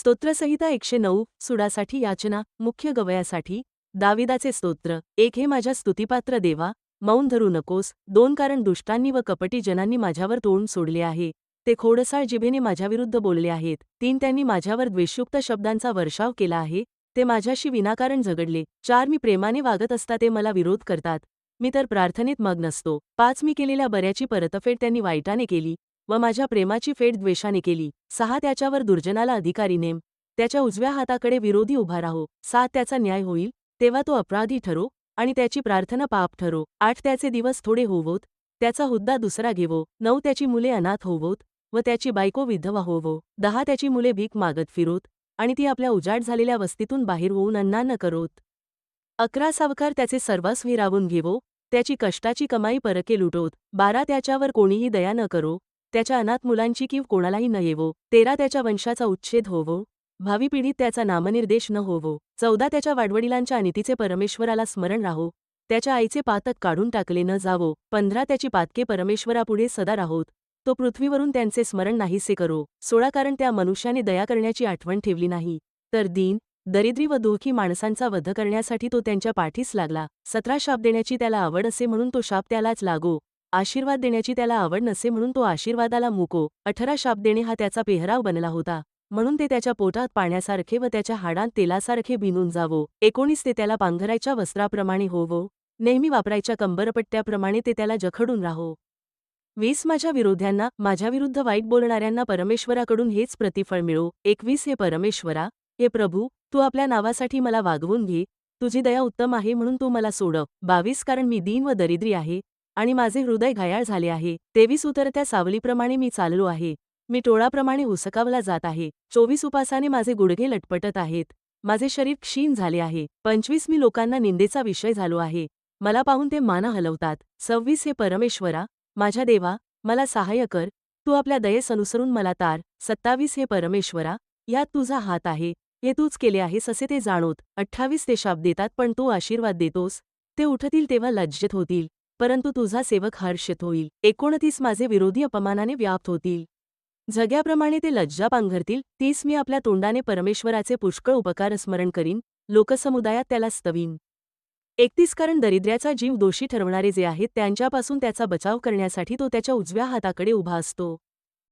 स्तोत्रसंहिता एकशे नऊ सुडासाठी याचना मुख्य गवयासाठी दाविदाचे स्तोत्र एक हे माझ्या स्तुतिपात्र देवा मौन धरू नकोस दोन कारण दुष्टांनी व कपटी जनांनी माझ्यावर तोंड सोडले आहे ते खोडसाळ जिभेने माझ्याविरुद्ध बोलले आहेत तीन त्यांनी माझ्यावर द्वेषयुक्त शब्दांचा वर्षाव केला आहे ते माझ्याशी विनाकारण झगडले चार मी प्रेमाने वागत असता ते मला विरोध करतात मी तर प्रार्थनेत मग नसतो पाच मी केलेल्या बऱ्याची परतफेड त्यांनी वाईटाने केली व माझ्या प्रेमाची फेड द्वेषाने केली. सहा त्याच्यावर दुर्जनाला अधिकारी नेम. त्याच्या उजव्या हाताकडे विरोधी उभा राहो. सात त्याचा न्याय होईल. तेव्हा तो अपराधी ठरो आणि त्याची प्रार्थना पाप ठरो. आठ त्याचे दिवस थोडे होवोत. त्याचा हुद्दा दुसरा घेवो. नऊ त्याची मुले अनाथ होवोत व त्याची बायको विधवा होवो. दहा त्याची मुले भीक मागत फिरोत आणि ती आपल्या उजाड झालेल्या वस्तीतून बाहेर होऊन अन्नान न करोत. अकरा सावकार त्याचे सर्वस्व हिरावून घेवो. त्याची कष्टाची कमाई परके लुटोत. बारा त्याच्यावर कोणीही दया न करो. त्याच्या अनाथ मुलांची कीव कोणालाही न येवो. तेरा त्याच्या वंशाचा उच्छेद होवो. भावी पिढीत त्याचा नामनिर्देश न होवो. चौदा त्याच्या वाडवडिलांच्या अनितीचे परमेश्वराला स्मरण राहो. त्याच्या आईचे पातक काढून टाकले न जावो. पंधरा त्याची पातके परमेश्वरापुढे सदा राहोत. तो पृथ्वीवरून त्यांचे स्मरण नाहीसे करो. सोळा कारण त्या मनुष्याने दया करण्याची आठवण ठेवली नाही. तर दीन दरिद्री व दुःखी माणसांचा वध करण्यासाठी तो त्यांच्या पाठीस लागला. सतरा शाप देण्याची त्याला आवड असे म्हणून तो शाप त्यालाच लागो. आशीर्वाद देण्याची त्याला आवड नसे म्हणून तो आशीर्वादाला मुको. अठरा शाप देणे हा त्याचा पेहराव बनला होता. म्हणून ते त्याच्या पोटात पाण्यासारखे व त्याच्या हाडांत तेलासारखे भिनून जावो. एकोणीस ते त्याला पांघरायच्या वस्त्राप्रमाणे होवो. नेहमी वापरायच्या कंबरपट्ट्याप्रमाणे ते त्याला जखडून राहो. वीस माझ्या विरोध्यांना माझ्याविरुद्ध वाईट बोलणाऱ्यांना परमेश्वराकडून हेच प्रतिफळ मिळो. एकवीस हे परमेश्वरा हे प्रभू तू आपल्या नावासाठी मला वागवून घे. तुझी दया उत्तम आहे म्हणून तू मला सोडव बावीस कारण मी दीन व दरिद्री आहे. आणि माझे हृदय घायाळ झाले आहे. तेवीस उतरत्या सावलीप्रमाणे मी चाललो आहे. मी टोळाप्रमाणे हुसकावला जात आहे. चोवीस उपासाने माझे गुडघे लटपटत आहेत. माझे शरीर क्षीण झाले आहे. पंचवीस मी लोकांना निंदेचा विषय झालो आहे. मला पाहून ते माना हलवतात. सव्वीस हे परमेश्वरा माझ्या देवा मला सहाय्य कर. तू आपल्या दयेस अनुसरून मला तार. सत्तावीस हे परमेश्वरा यात तुझा हात आहे. हे तूच केले आहेस असे ते जाणोत. अठ्ठावीस ते शाप देतात पण तू आशीर्वाद देतोस. ते उठतील तेव्हा लज्जित होतील. परंतु तुझा सेवक हर्षित होईल. एकोणतीस माझे विरोधी अपमानाने व्याप्त होतील. झग्याप्रमाणे ते लज्जा पांघरतील. तीस मी आपल्या तोंडाने परमेश्वराचे पुष्कळ उपकार स्मरण करीन. लोकसमुदायात त्याला स्तवीन. एकतीस कारण दरिद्र्याचा जीव दोषी ठरवणारे जे आहेत त्यांच्यापासून त्याचा बचाव करण्यासाठी तो त्याच्या उजव्या हाताकडे उभा असतो.